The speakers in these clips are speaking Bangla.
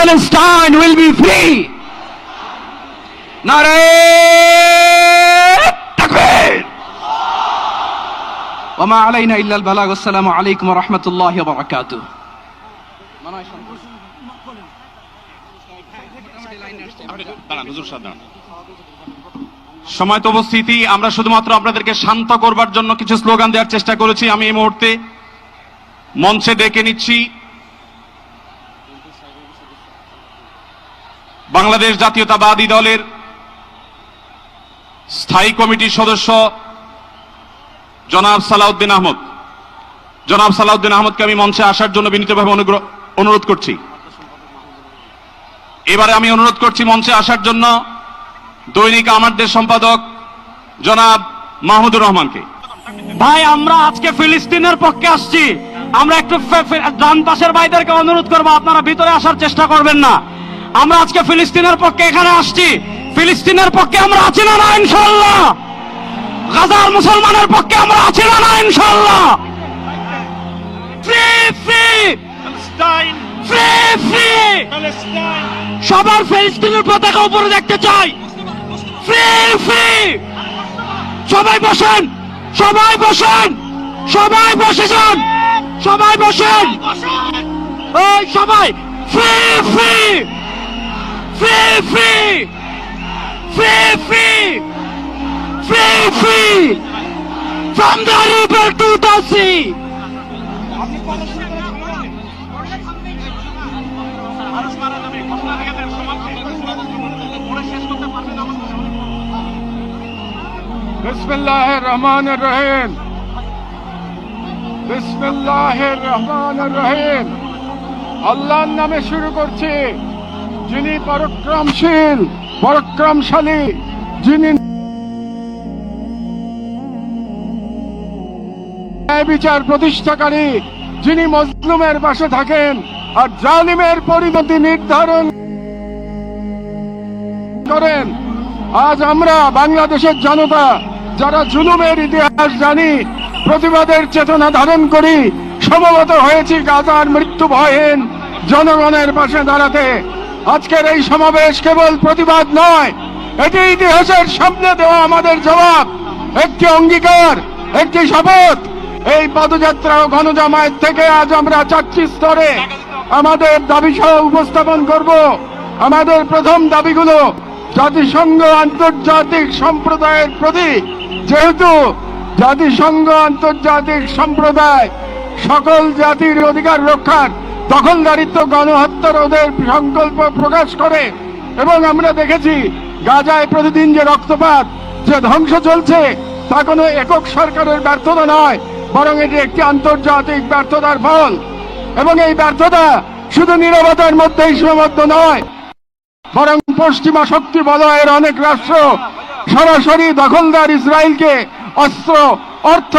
Palestine will be free. ওমা আলাইনা ইল্লাল বালাগ আসসালামু আলাইকুম ওয়া রাহমাতুল্লাহি ওয়া বারাকাতুহু মনে হয় সন্তোষ সময় উপস্থিতি, আমরা শুধুমাত্র আপনাদেরকে শান্ত করবার জন্য কিছু স্লোগান দেওয়ার চেষ্টা করেছি। আমি এই মুহূর্তে মঞ্চে ডেকে নিচ্ছি। বাংলাদেশ জাতীয়তাবাদী দলের স্থায়ী কমিটির সদস্য জনাব সালাউদ্দিন আহমদ। জনাব সালাউদ্দিন আহমদকে আমি মঞ্চে আসার জন্য বিনীতভাবে অনুগ্রহ অনুরোধ করছি। এবারে আমি অনুরোধ করছি মঞ্চে আসার জন্য দৈনিক আমার দেশ সম্পাদক জনাব মাহমুদুর রহমানকে। ভাই, আমরা আজকে ফিলিস্তিনের পক্ষে আসছি। আমরা একটু ডান পাশের ভাইদেরকে অনুরোধ করব, আপনারা ভিতরে আসার চেষ্টা করবেন না। আমরা আজকে ফিলিস্তিনের পক্ষে এখানে আসছি। ফিলিস্তিনের পক্ষে আমরা আছি না না ইনশাল্লাহ গাজার মুসলমানের পক্ষে আমরা আছি না না ইনশাল্লাহ ফ্রি ফ্রি ফ্রি ফ্রি সবার ফিলিস্তিনের পতাকা উপরে দেখতে চাই। ফ্রি ফ্রি সবাই বসেন সবাই বসেন সবাই বসে যান সবাই বসেন। ওই সবাই free free free free free free free free from the river to the sea বিসমিল্লাহ রহমান রহিম। বিসমিল্লাহ রহমান রহিম। আল্লাহর নামে শুরু করছি। যিনি পরাক্রমশীল, পরাক্রমশালী, যিনি বিচার প্রতিষ্ঠাকারী, যিনি মজলুমের পাশে থাকেন আর জালিমের পরিণতি নির্ধারণ করেন। আজ আমরা বাংলাদেশের জনতা, যারা জুলুমের ইতিহাস জানি, প্রতিবাদের চেতনা ধারণ করি, সমবেত হয়েছি গাজার মৃত্যু ভয়হীন জনগণের পাশে দাঁড়াতে। আজকের এই সমাবেশ কেবল প্রতিবাদ নয়, এটি ইতিহাসের সামনে দেওয়া আমাদের জবাব। একটি অঙ্গীকার, একটি শপথ। এই পদযাত্রা ও গণজামায়াত থেকে আজ আমরা চারটি স্তরে। আমাদের দাবি সহ উপস্থাপন করব আমাদের প্রথম দাবিগুলো জাতিসংঘ আন্তর্জাতিক সম্প্রদায়ের প্রতি যেহেতু জাতিসংঘ আন্তর্জাতিক সম্প্রদায় সকল জাতির অধিকার রক্ষার দখলদারিত্ব গণহত্যা রোধের সংকল্প প্রকাশ করে। এবং আমরা দেখেছি, গাজায় প্রতিদিন যে রক্তপাত, যে ধ্বংস চলছে, তা কোনো একক সরকারের ব্যর্থতা নয়, বরং এটি একটি আন্তর্জাতিক ব্যর্থতার ফল। এবং এই ব্যর্থতা শুধু নিরবতার মধ্যেই সীমাবদ্ধ নয়, বরং পশ্চিমা শক্তি বলয়ের অনেক রাষ্ট্র সরাসরি দখলদার ইসরায়েলকে অস্ত্র, অর্থ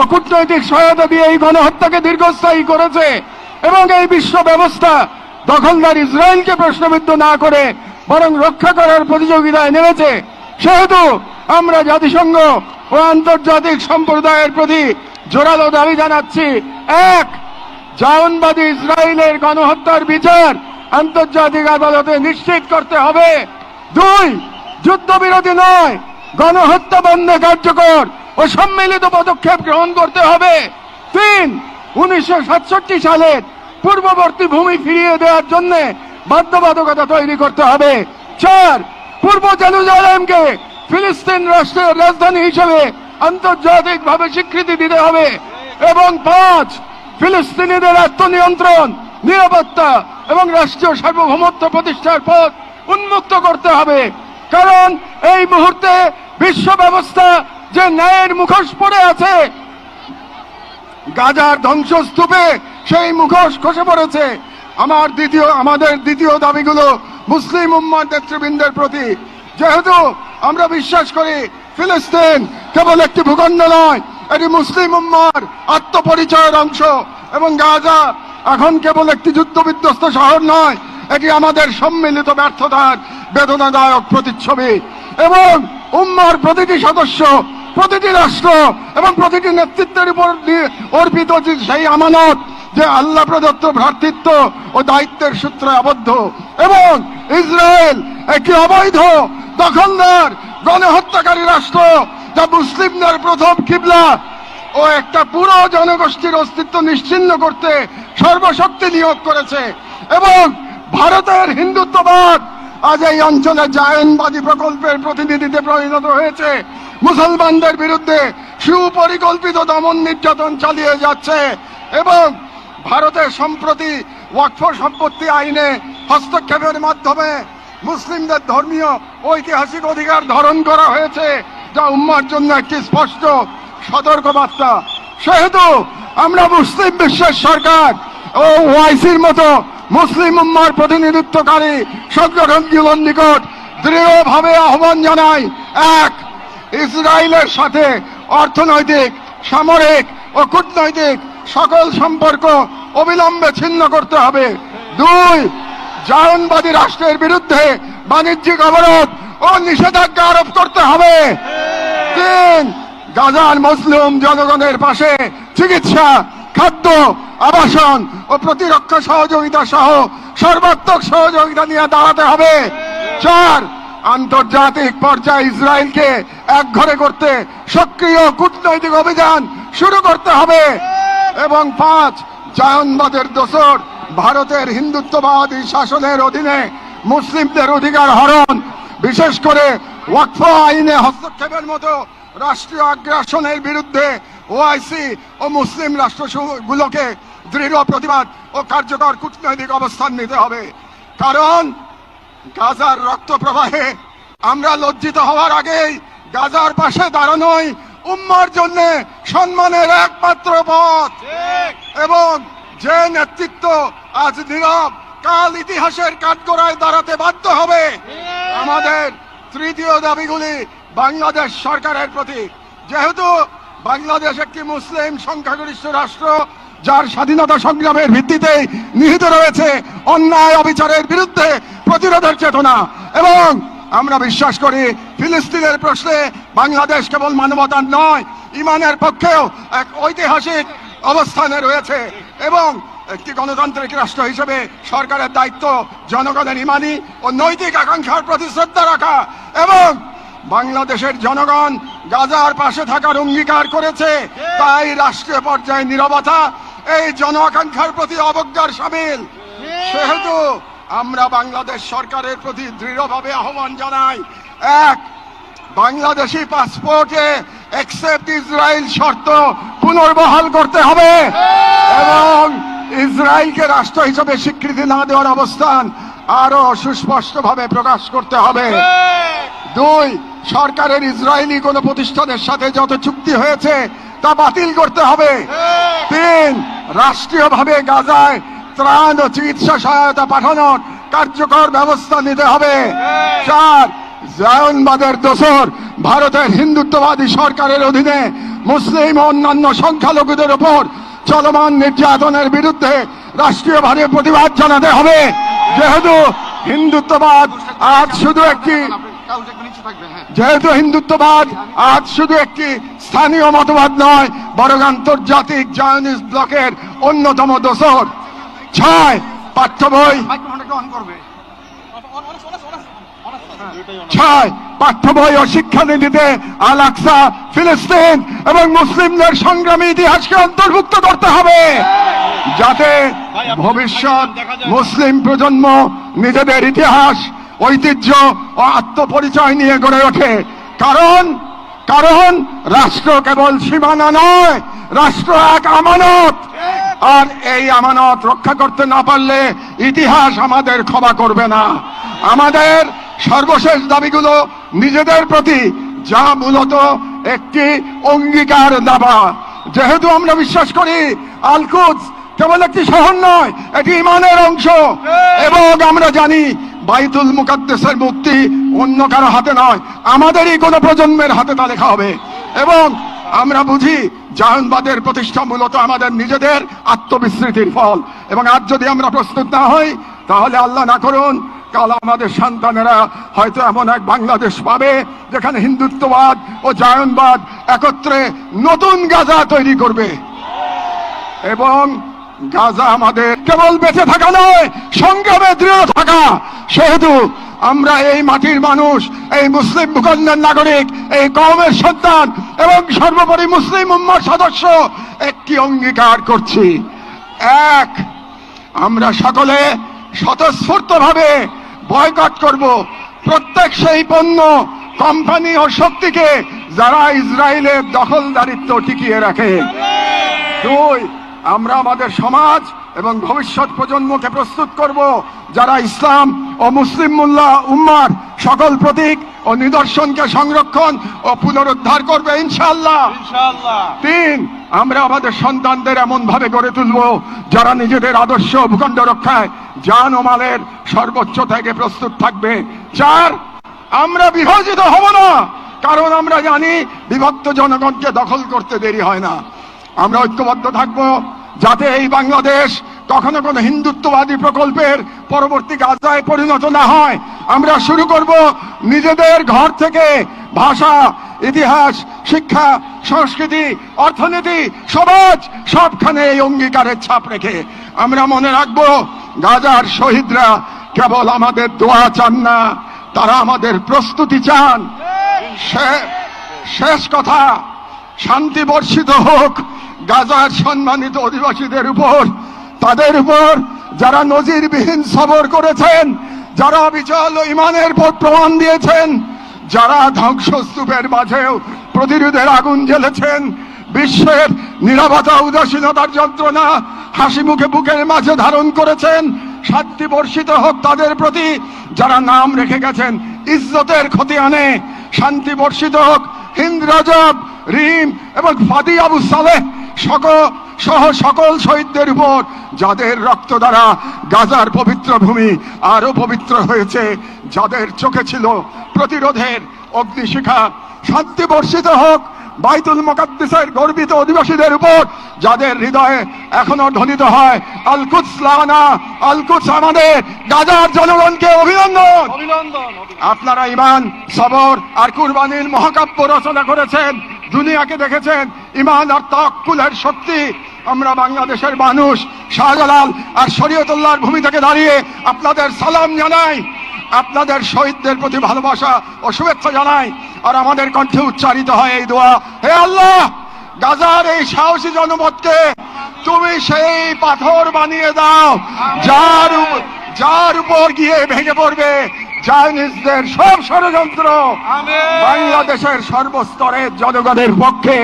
ও কূটনৈতিক সহায়তা দিয়ে এই গণহত্যাকে দীর্ঘস্থায়ী করেছে। এবং এই বিশ্ব ব্যবস্থা দখলদার ইসরায়েলকে প্রশ্নবিদ্ধ না করে বরং রক্ষা করার প্রতিযোগিতায় নেমেছে, সেহেতু আমরা জাতিসংঘ ও আন্তর্জাতিক সম্প্রদায়ের প্রতি জোরালো দাবি জানাচ্ছি। এক জাউনবাদী ইসরায়েলের গণহত্যার বিচার আন্তর্জাতিক আদালতে নিশ্চিত করতে হবে। দুই, যুদ্ধবিরতি নয়, গণহত্যা বন্ধে কার্যকর ও সম্মিলিত পদক্ষেপ গ্রহণ করতে হবে। তিন উনিশশো সাতষট্টি সালের পূর্ববর্তী ভূমি ফিরিয়ে দেওয়ার জন্য বাধ্যবাধকতা তৈরি করতে হবে। চার, পূর্ব জেরুজালেমকে ফিলিস্তিন রাষ্ট্রের রাজধানী হিসেবে আন্তর্জাতিকভাবে স্বীকৃতি দিতে হবে। এবং পাঁচ, ফিলিস্তিনিদের আত্মনিয়ন্ত্রণ, নিরাপত্তা এবং রাষ্ট্রীয় সার্বভৌমত্ব প্রতিষ্ঠার পথ উন্মুক্ত করতে হবে। কারণ এই মুহূর্তে বিশ্ব ব্যবস্থা যে ন্যায়ের মুখোশ পড়ে আছে গাজার ধ্বংসস্তূপে সেই মুখোশ খসে পড়েছে। আমার দ্বিতীয়, আমাদের দ্বিতীয় দাবিগুলো মুসলিম উম্মার নেতৃবৃন্দের প্রতি। যেহেতু আমরা বিশ্বাস করি ফিলিস্তিন কেবল একটি ভূখণ্ড নয়, এটি মুসলিম উম্মার আত্মপরিচয়ের অংশ এবং গাজা এখন কেবল একটি যুদ্ধ বিধ্বস্ত শহর নয়, এটি আমাদের সম্মিলিত ব্যর্থতার বেদনাদায়ক প্রতিচ্ছবি। এবং উম্মার প্রতিটি সদস্য প্রতিটি রাষ্ট্র এবং প্রতিটি নেতৃত্বের উপর অর্পিত সেই আমানত, যে আল্লাহ প্রদত্ত ভ্রাতৃত্ব ও দায়িত্বের সূত্রে আবদ্ধ। এবং ইসরায়েল একটি অবৈধ, দখলদার, গণহত্যাকারী রাষ্ট্র, যা মুসলিমদের প্রথম কিবলা ও একটা পুরো জনগোষ্ঠীর অস্তিত্ব নিশ্চিন্ন করতে সর্বশক্তি নিয়োগ করেছে। এবং ভারতের হিন্দুত্ববাদ আজ এই অঞ্চলে জায়নবাদী প্রকল্পের প্রতিনিধিতে পরিণত হয়েছে। মুসলমানদের বিরুদ্ধে সুপরিকল্পিত দমন নির্যাতন চালিয়ে যাচ্ছে এবং ভারতের সম্প্রতি ওয়াকফ সম্পত্তি আইনে হস্তক্ষেপের মাধ্যমে মুসলিমদের ধর্মীয় ঐতিহাসিক অধিকার ধারণ করা হয়েছে, যা উম্মার জন্য একটি স্পষ্ট সতর্কবার্তা। সেহেতু আমরা মুসলিম বিশ্বের সরকার ও ওয়াইসির মতো মুসলিম উম্মার প্রতিনিধিত্বকারী সংগঠনগুলোর নিকট দৃঢ়ভাবে আহ্বান জানাই এক, ইসরায়েলের সাথে অর্থনৈতিক, সামরিক ও কূটনৈতিক সকল সম্পর্ক অবিলম্বে ছিন্ন করতে হবে। দুই, জায়নবাদী রাষ্ট্রের বিরুদ্ধে বাণিজ্যিক অবরোধ ও নিষেধাজ্ঞা আরোপ করতে হবে। তিন, গাজার মুসলিম জনগণের পাশে চিকিৎসা খাদ্য, আবাসন ও প্রতিরক্ষা সহযোগিতা সহ সর্বাত্মক সহযোগিতা নিয়ে দাঁড়াতে হবে। চার আন্তর্জাতিক পর্যায়ে ইসরায়েলকে এক ঘরে করতে সক্রিয় কূটনৈতিক অভিযান শুরু করতে হবে। এবং পাঁচ, জায়নবাদের দোসর, ভারতের হিন্দুত্ববাদী শাসনের অধীনে মুসলিমদের অধিকার হরণ, বিশেষ করে ওয়াকফ আইনে হস্তক্ষেপের মতো রাষ্ট্রীয় আগ্রাসনের বিরুদ্ধে ওআইসি ও মুসলিম রাষ্ট্রগুলোকে দৃঢ় প্রতিবাদ ও কার্যকর কূটনৈতিক অবস্থান নিতে হবে। কারণ গাজার রক্ত প্রবাহে আমরা লজ্জিত হওয়ার আগেই গাজার পাশে দাঁড়ানোই উম্মার জন্য সম্মানের একমাত্র পথ। এবং যে নেতৃত্ব আজ নীরব, কাল ইতিহাসের কাঠগড়ায় দাঁড়াতে বাধ্য হবে, আমাদের তৃতীয় দাবিগুলি বাংলাদেশ সরকারের প্রতি। যেহেতু বাংলাদেশ একটি মুসলিম সংখ্যাগরিষ্ঠ রাষ্ট্র, যার স্বাধীনতা সংগ্রামের ভিত্তিতে নিহিত রয়েছে অন্যায় অবিচারের বিরুদ্ধে প্রতিরোধের চেতনা। এবং আমরা বিশ্বাস করি, ফিলিস্তিনের প্রশ্নে বাংলাদেশ কেবল মানবতার নয়, ইমানের পক্ষেও এক ঐতিহাসিক অবস্থানে রয়েছে এবং একটি গণতান্ত্রিক রাষ্ট্র হিসেবে সরকারের দায়িত্ব জনগণের ইমানি ও নৈতিক আকাঙ্ক্ষার প্রতি শ্রদ্ধা রাখা এবং বাংলাদেশের জনগণ গাজার পাশে থাকার অঙ্গীকার করেছে। তাই রাষ্ট্রীয় পর্যায়ে নিরবতা, এই জন আকাঙ্ক্ষার প্রতি অবজ্ঞার সামিল। সেহেতু আমরা বাংলাদেশ সরকারের প্রতি দৃঢ়ভাবে আহ্বান জানাই, এক, বাংলাদেশি পাসপোর্টে একসেপ্ট ইসরায়েল শর্ত পুনর্বহাল করতে হবে এবং ইসরায়েলকে রাষ্ট্র হিসেবে স্বীকৃতি না দেওয়ার অবস্থান আরও সুস্পষ্টভাবে প্রকাশ করতে হবে। দুই সরকারের ইসরায়েলি কোন প্রতিষ্ঠানের সাথে যত চুক্তি হয়েছে তা বাতিল করতে হবে। তিন রাষ্ট্রীয়ভাবে গাজায় ত্রাণ ও চিকিৎসা সহায়তা পাঠানোর কার্যকর ব্যবস্থা নিতে হবে। চার জায়নবাদের দোসর ভারতের হিন্দুত্ববাদী সরকারের অধীনে মুসলিম ও অন্যান্য সংখ্যালঘুদের ওপর চলমান নির্যাতনের বিরুদ্ধে রাষ্ট্রীয়ভাবে প্রতিবাদ জানাতে হবে। যেহেতু হিন্দুত্ববাদ আজ শুধু একটি যেহেতু হিন্দুত্ববাদ আজ শুধু একটি স্থানীয় মতবাদ নয় বরং আন্তর্জাতিক জায়নিস্ট ব্লকের অন্যতম দোসর ছয় পাঠ্য বই। ছয় পাঠ্য বই ও শিক্ষানীতিতে আল আকসা ফিলিস্তিন এবং মুসলিমদের সংগ্রামী ইতিহাসকে অন্তর্ভুক্ত করতে হবে। যাতে ভবিষ্যৎ মুসলিম প্রজন্ম নিজেদের ইতিহাস ঐতিহ্য ও আত্মপরিচয় নিয়ে গড়ে ওঠে। কারণ কারণ রাষ্ট্র কেবল সীমানা নয় রাষ্ট্র এক আমানত। আর এই আমানত রক্ষা করতে না পারলে ইতিহাস আমাদের ক্ষমা করবে না। আমাদের সর্বশেষ দাবিগুলো নিজেদের প্রতি যা মূলত একটি অঙ্গীকার দাবা। যেহেতু আমরা বিশ্বাস করি আলকুদ কেবল একটি শহর নয় এটি ইমানের অংশ। এবং আমরা জানি বাইতুল মুকাদ্দেসের মুক্তি অন্য কারও হাতে নয়, আমাদেরই কোনো প্রজন্মের হাতে তা লেখা হবে। এবং আমরা বুঝি জায়নবাদের প্রতিষ্ঠা মূলত আমাদের নিজেদের আত্মবিস্মৃতির ফল। এবং আজ যদি আমরা প্রস্তুত না হই, তাহলে আল্লাহ না করুন, কাল আমাদের সন্তানেরা হয়তো এমন এক বাংলাদেশ পাবে, যেখানে হিন্দুত্ববাদ ও জায়নবাদ একত্রে নতুন গাজা তৈরি করবে। এবং গাজা আমাদের কেবল বেঁচে থাকা নয়, সংগ্রামে দৃঢ় থাকা। সেহেতু আমরা এই মাটির মানুষ, এই মুসলিম ভূখণ্ডের নাগরিক, এই কওমের সন্তান এবং সর্বোপরি মুসলিম উম্মার সদস্য একটি অঙ্গীকার করছি। এক, আমরা সকলে স্বতঃস্ফূর্তভাবে বয়কট করব। প্রত্যেক সেই পণ্য, কোম্পানি ও শক্তিকে যারা ইসরায়েলের দখলদারিত্ব টিকিয়ে রাখে। দুই আমরা আমাদের সমাজ এবং ভবিষ্যৎ প্রজন্মকে প্রস্তুত করব যারা ইসলাম ও মুসলিম মুল্লা উম্মার সকল প্রতীক ও নিদর্শনকে সংরক্ষণ ও পুনরুদ্ধার করবে ইনশাআল্লাহ। তিন আমরা আমাদের সন্তানদের এমন ভাবে গড়ে তুলব যারা নিজেদের আদর্শ ভূখণ্ড রক্ষায় জান ও মালের সর্বোচ্চ থেকে প্রস্তুত থাকবে। চার আমরা বিভাজিত হব না কারণ আমরা জানি বিভক্ত জনগণকে দখল করতে দেরি হয় না। আমরা ঐক্যবদ্ধ থাকব। যাতে এই বাংলাদেশ কখনো কোনো হিন্দুত্ববাদী প্রকল্পের পরবর্তী গাজায় পরিণত না হয়। আমরা শুরু করব নিজেদের ঘর থেকে ভাষা, ইতিহাস, শিক্ষা, সংস্কৃতি, অর্থনীতি, সমাজ, সবখানে এই অঙ্গীকারের ছাপ রেখে আমরা মনে রাখব গাজার শহীদরা কেবল আমাদের দোয়া চান না, তারা আমাদের প্রস্তুতি চান। শেষ কথা। শান্তি বর্ষিত হোক, গাজার সম্মানিত অধিবাসীদের উপর, তাদের উপর যারা নজিরবিহীন সবর করেছেন, যারা বিচল ইমানের পর প্রমাণ দিয়েছেন, যারা ধ্বংসস্তূপের মাঝেও প্রতিরোধের আগুন জ্বেলেছেন, বিশ্বের নিরাপত্তা উদাসীনতার যন্ত্রণা হাসি মুখে বুকের মাঝে ধারণ করেছেন, শান্তি বর্ষিত হোক তাদের প্রতি, যারা নাম রেখে গেছেন, ইজ্জতের ক্ষতি আনে শান্তি বর্ষিত হোক, হিন্দ রাজব রিম এবং ফাদি আবু সালেহ সক সহ সকল শহীদদের উপর যাদের রক্ত দ্বারা গাজার পবিত্র ভূমি আরও পবিত্র হয়েছে যাদের চোখে ছিল প্রতিরোধের অগ্নিশিখা শান্তি বর্ষিত হোক বাইতুল মোকাদ্দেসের গর্বিত অধিবাসীদের উপর যাদের হৃদয়ে এখনও ধ্বনিত হয় আলকুৎস লানা আলকুৎস আমাদের গাজার জনগণকে অভিনন্দন। আপনারা ইমান সবর আর কুরবানির মহাকাব্য রচনা করেছেন। দুনিয়াকে দেখেছেন ইমান আর তাক্কুলের শক্তি। আমরা বাংলাদেশের মানুষ, শাহজালাল আর শরীয়তুল্লাহর ভূমি থেকে দাঁড়িয়ে আপনাদের সালাম জানাই, আপনাদের শহীদদের প্রতি ভালোবাসা ও শুভেচ্ছা জানাই, আর আমাদের কণ্ঠে উচ্চারিত হয় এই দোয়া, হে আল্লাহ, গাজার এই সাহসী জনপদকে তুমি সেই পাথর বানিয়ে দাও, যার যার উপর গিয়ে ভেঙে পড়বে চাইনিজদের সব ষড়যন্ত্র বাংলাদেশের সর্বস্তরের জনগণের পক্ষে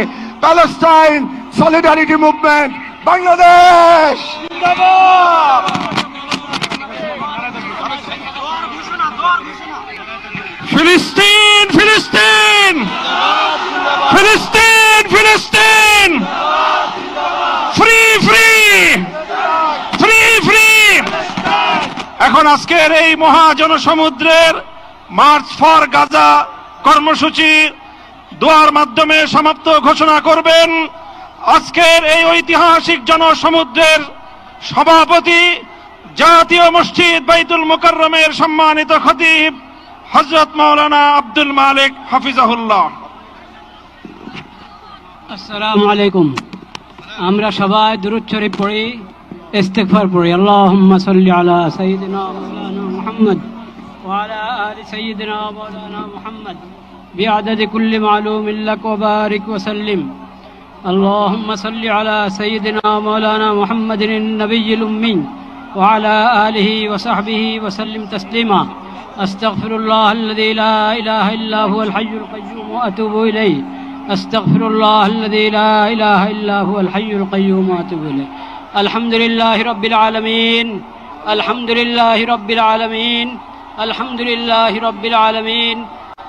প্যালেস্টাইন সলিডারিটি মুভমেন্ট বাংলাদেশ। ফিলিস্তিন ফিলিস্তিন। ফিলিস্তিন ফিলিস্তিন। Free free free free. এখন আজকের এই মহাজনসমুদ্রের মার্চ ফর গাজা কর্মসূচি দোয়ার মাধ্যমে সমাপ্ত ঘোষণা করবেন। আজকের এই ঐতিহাসিক জনসমুদ্রের সভাপতি জাতীয় মসজিদ বাইতুল মুকাররমের সম্মানিত খতিব হজরত মৌলানা আব্দুল মালিক হাফিজাহুল্লাহ। আসসালামু আলাইকুম। আমরা সবাই শরীফ পড়ি। استغفر بري اللهم صل على سيدنا مولانا محمد وعلى آل سيدنا مولانا محمد بعدد كل معلوم لك وبارك وسلم. اللهم صل على سيدنا مولانا محمد النبي الأمي وعلى آله وصحبه وسلم تسليما. أستغفر الله الذي لا إله إلا هو الحي القيوم وأتوب إليه. أستغفر الله الذي لا إله إلا هو الحي القيوم وأتوب إليه. الحمد لله رب العالمين الحمد لله رب العالمين الحمد لله رب العالمين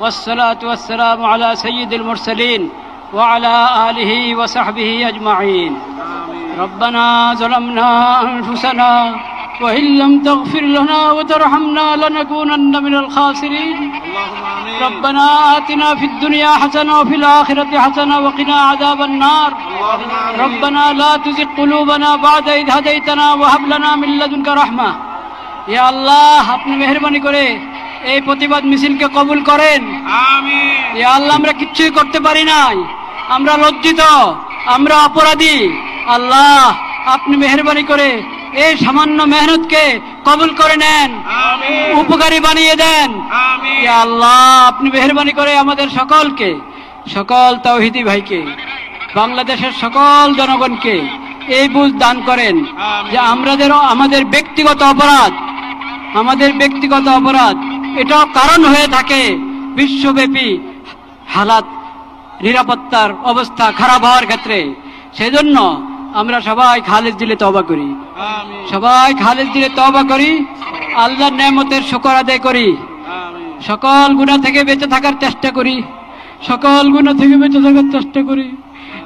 والصلاة والسلام على سيد المرسلين وعلى آله وصحبه أجمعين. ربنا ظلمنا أنفسنا وإن لم تغفر لنا وترحمنا لنكونن من الخاسرين ربنا آتنا في الدنيا حسنة وفي الآخرة حسنة وقنا عذاب النار ربنا لا تزغ قلوبنا بعد إذ هديتنا وهب لنا من لدنك رحمة يا الله আপনি মেহরবানি করে এই প্রতিবাদ মিছিলকে কবুল করেন ইয়া আল্লাহ আমরা কিচ্ছুই করতে পারি নাই আমরা লজ্জিত আমরা অপরাধী আল্লাহ আপনি মেহরবানি করে এই সামান্য মেহনতকে কবুল করে নেন। উপকারী বানিয়ে দেন। আল্লাহ আপনি মেহরবানি করে আমাদের সকলকে সকল তৌহিদি ভাইকে বাংলাদেশের সকল জনগণকে এই বুঝ দান করেন যে আমাদের আমাদের ব্যক্তিগত অপরাধ আমাদের ব্যক্তিগত অপরাধ এটাও কারণ হয়ে থাকে বিশ্বব্যাপী হালাত নিরাপত্তার অবস্থা খারাপ হওয়ার ক্ষেত্রে। সেজন্য আমরা সবাই খালেদ দিলে তবা করি। সবাই খালেদ দিলে তবা করি আল্লাহর নেমতের শুকর আদায় করি। সকল গুণা থেকে বেঁচে থাকার চেষ্টা করি। সকল গুণা থেকে বেঁচে থাকার চেষ্টা করি।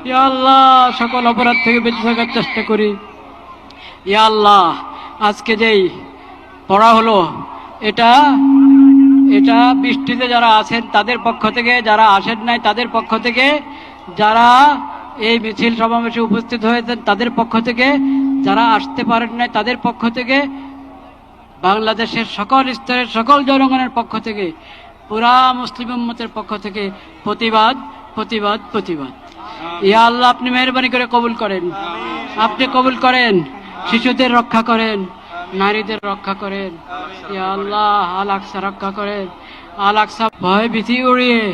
ইয়া আল্লাহ সকল অপরাধ থেকে বেঁচে থাকার চেষ্টা করি। ইয়া আল্লাহ আজকে যেই পড়া হলো এটা এটা বৃষ্টিতে যারা আছেন তাদের পক্ষ থেকে যারা আসেন নাই তাদের পক্ষ থেকে যারা এই মিছিল সমাবেশে উপস্থিত হয়েছেন তাদের পক্ষ থেকে যারা আসতে পারেন নাই তাদের পক্ষ থেকে বাংলাদেশের সকল স্তরের সকল জনগণের পক্ষ থেকে পুরা মুসলিম উম্মতের পক্ষ থেকে প্রতিবাদ প্রতিবাদ প্রতিবাদ। ইয়া আল্লাহ আপনি মেহরবানি করে কবুল করেন। আপনি কবুল করেন। শিশুদের রক্ষা করেন। নারীদের রক্ষা করেন। ইয়া আল্লাহ আল আকসা রক্ষা করেন। আল আকসা ভয় ভীতি উড়িয়ে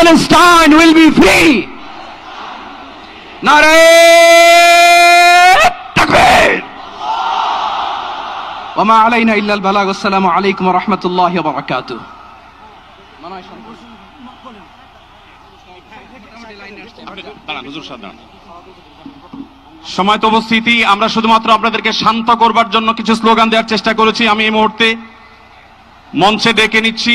Palestine will be free. ওমা আলাইনা Assalamu alaykum wa আলাইকুম wa barakatuh. সময় তো উপস্থিতি, আমরা শুধুমাত্র আপনাদেরকে শান্ত করবার জন্য কিছু স্লোগান দেওয়ার চেষ্টা করেছি। আমি এই মুহূর্তে মঞ্চে ডেকে নিচ্ছি।